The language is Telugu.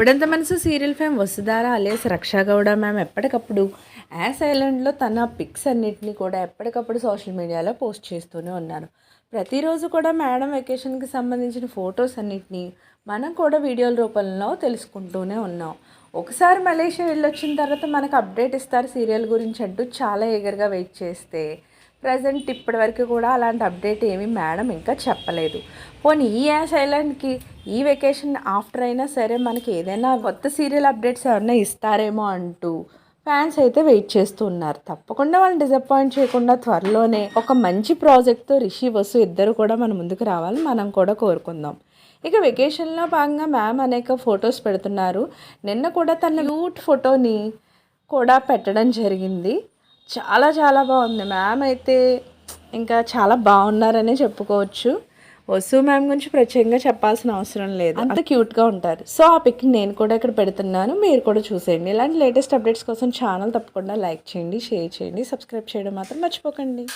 ఇప్పుడంత మనసు serial fame Vasudhara alias Raksha Gowda ma'am ఎప్పటికప్పుడు యాస్ ఐలాండ్లో తన పిక్స్ అన్నిటిని కూడా ఎప్పటికప్పుడు సోషల్ మీడియాలో పోస్ట్ చేస్తూనే ఉన్నారు. ప్రతిరోజు కూడా మేడం వెకేషన్కి సంబంధించిన ఫొటోస్ అన్నిటిని మనం కూడా వీడియోల రూపంలో తెలుసుకుంటూనే ఉన్నాం. ఒకసారి మలేషియా వెళ్ళొచ్చిన తర్వాత మనకు అప్డేట్ ఇస్తారు సీరియల్ గురించి అంటూ చాలా ఎగర్గా వెయిట్ చేస్తే ప్రజెంట్ ఇప్పటి వరకు కూడా అలాంటి అప్డేట్ ఏమీ మేడం ఇంకా చెప్పలేదు. పోనీ ఈ యాష్ ఐలాండ్కి ఈ వెకేషన్ ఆఫ్టర్ అయినా సరే మనకి ఏదైనా కొత్త సీరియల్ అప్డేట్స్ ఏమన్నా ఇస్తారేమో అంటూ ఫ్యాన్స్ అయితే వెయిట్ చేస్తూ ఉన్నారు తప్పకుండా వాళ్ళని డిసప్పాయింట్ చేయకుండా త్వరలోనే ఒక మంచి ప్రాజెక్ట్తో రిషి వసు ఇద్దరు కూడా మన ముందుకు రావాలి మనం కూడా కోరుకుందాం. ఇక వెకేషన్లో భాగంగా మ్యామ్ అనేక ఫొటోస్ పెడుతున్నారు. నిన్న కూడా తన క్యూట్ ఫోటోని కూడా పెట్టడం జరిగింది. చాలా చాలా బాగుంది. మ్యామ్ అయితే ఇంకా చాలా బాగున్నారనే చెప్పుకోవచ్చు. వసు మ్యామ్ గురించి ప్రత్యేకంగా చెప్పాల్సిన అవసరం లేదు. అంత క్యూట్గా ఉంటారు. సో ఆ పిక్ నేను కూడా ఇక్కడ పెడుతున్నాను. మీరు కూడా చూసేయండి. ఇలాంటి లేటెస్ట్ అప్డేట్స్ కోసం ఛానల్ తప్పకుండా లైక్ చేయండి షేర్ చేయండి సబ్స్క్రైబ్ చేయడం మాత్రం మర్చిపోకండి.